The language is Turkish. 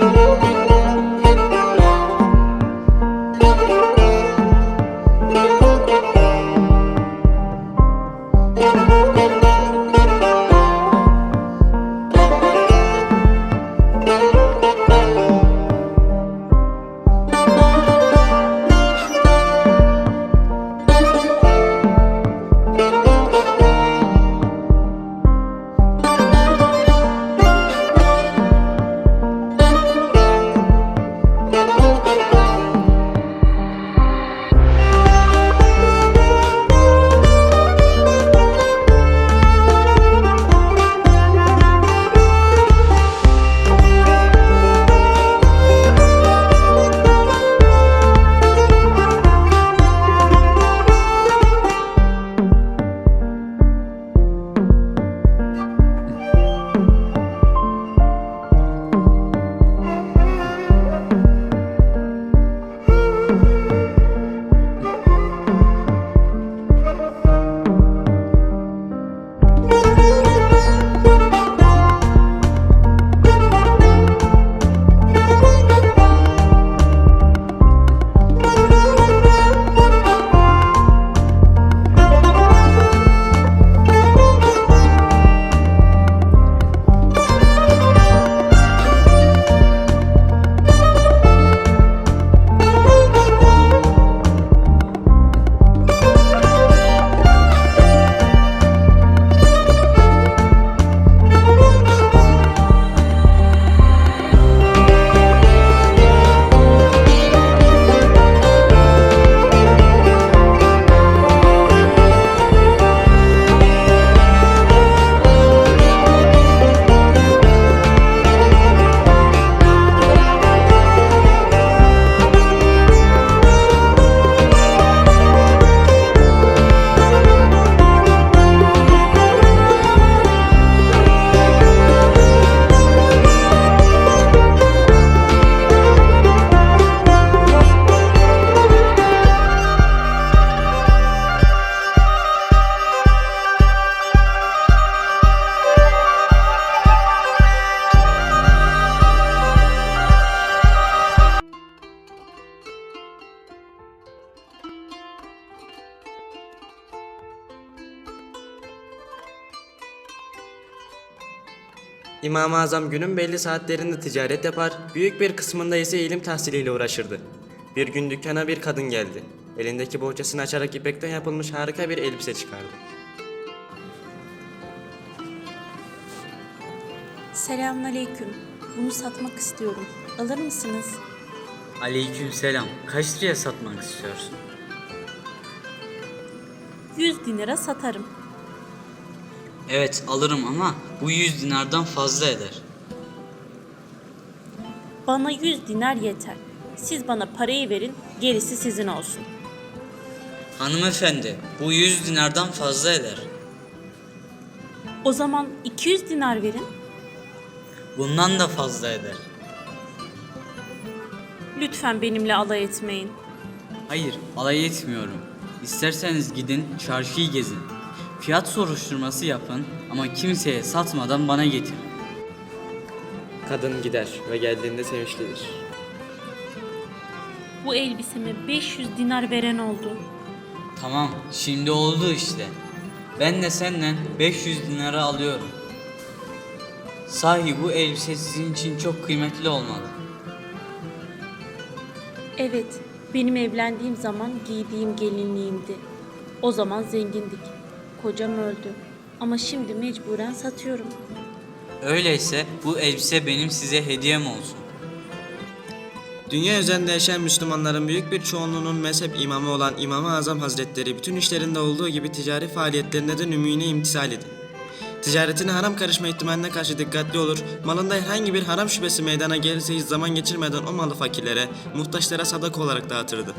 Música İmam-ı Azam günün belli saatlerinde ticaret yapar, büyük bir kısmında ise ilim tahsiliyle uğraşırdı. Bir gün dükkana bir kadın geldi. Elindeki bohçasını açarak ipekten yapılmış harika bir elbise çıkardı. Selamünaleyküm. Bunu satmak istiyorum. Alır mısınız? Aleykümselam. Kaç liraya satmak istiyorsun? 100 dinara satarım. Evet alırım ama bu 100 dinardan fazla eder. Bana 100 dinar yeter. Siz bana parayı verin, gerisi sizin olsun. Hanımefendi bu 100 dinardan fazla eder. O zaman 200 dinar verin. Bundan da fazla eder. Lütfen benimle alay etmeyin. Hayır alay etmiyorum. İsterseniz gidin çarşıyı gezin. Fiyat soruşturması yapın ama kimseye satmadan bana getirin. Kadın gider ve geldiğinde sevinçlidir. Bu elbiseme 500 dinar veren oldu. Tamam şimdi oldu işte. Ben de senden 500 dinara alıyorum. Sahi bu elbise sizin için çok kıymetli olmalı. Evet, benim evlendiğim zaman giydiğim gelinliğimdi. O zaman zengindik. Kocam öldü. Ama şimdi mecburen satıyorum. Öyleyse bu elbise benim size hediyem olsun. Dünya üzerinde yaşayan Müslümanların büyük bir çoğunluğunun mezhep imamı olan İmam-ı Azam Hazretleri bütün işlerinde olduğu gibi ticari faaliyetlerinde de nümune imtisal edin. Ticaretine haram karışma ihtimaline karşı dikkatli olur, malında herhangi bir haram şüphesi meydana gelirse hiç zaman geçirmeden o malı fakirlere, muhtaçlara sadaka olarak dağıtırdı.